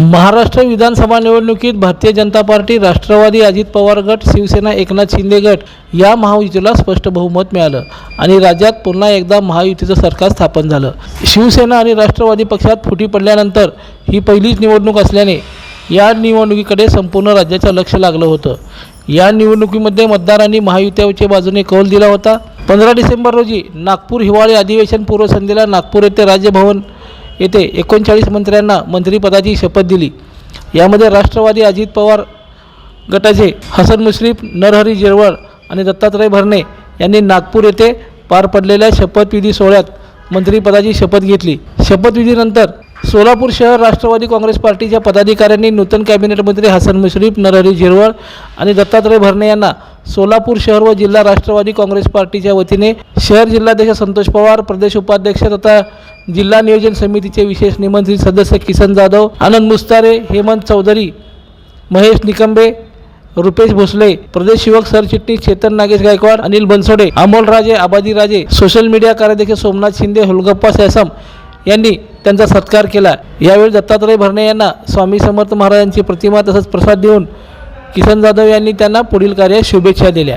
महाराष्ट्र विधानसभा निवडणुकीत भारतीय जनता पार्टी राष्ट्रवादी अजित पवार गट शिवसेना एकनाथ शिंदे गट या महायुतीला स्पष्ट बहुमत मिळालं आणि राज्यात पुन्हा एकदा महायुतीचं सरकार स्थापन झालं. शिवसेना आणि राष्ट्रवादी पक्षात फुटी पडल्यानंतर ही पहिलीच निवडणूक असल्याने या निवडणुकीकडे संपूर्ण राज्याचं लक्ष लागलं होतं. या निवडणुकीमध्ये मतदारांनी महायुतीच्या बाजूने कौल दिला होता. पंधरा डिसेंबर रोजी नागपूर हिवाळी अधिवेशन पूर्वसंध्येला नागपूर येथे राज्यभवन येथे एकोणचाळीस मंत्र्यांना मंत्रिपदाची शपथ दिली. यामध्ये राष्ट्रवादी अजित पवार गटाचे हसन मुश्रीफ नरहरी जिरवळ आणि दत्तात्रय भरणे यांनी नागपूर येथे पार पडलेल्या शपथविधी सोहळ्यात मंत्रिपदाची शपथ घेतली. शपथविधीनंतर सोलापूर शहर राष्ट्रवादी काँग्रेस पार्टीच्या पदाधिकाऱ्यांनी नूतन कॅबिनेट मंत्री हसन मुश्रीफ नरहरी झिरवळ आणि दत्तात्रय भरणे यांना सोलापूर शहर व जिल्हा राष्ट्रवादी काँग्रेस पार्टीच्या वतीने शहर जिल्हाध्यक्ष संतोष पवार प्रदेश उपाध्यक्ष तथा जिल्हा नियोजन समितीचे विशेष निमंत्रित सदस्य किसन जाधव आनंद मुस्तारे हेमंत चौधरी महेश निकंबे रुपेश भोसले प्रदेश युवक सरचिटणीस चेतन नागेश गायकवाड अनिल बनसोडे अमोल राजे आबादी राजे सोशल मीडिया कार्याध्यक्ष सोमनाथ शिंदे हुलगप्पा सॅसम यांनी त्यांचा सत्कार केला. यावेळी दत्तात्रय भरणे यांना स्वामी समर्थ महाराजांची प्रतिमा तसंच प्रसाद देऊन किसन जाधव यांनी त्यांना पुढील कार्यात शुभेच्छा दिल्या.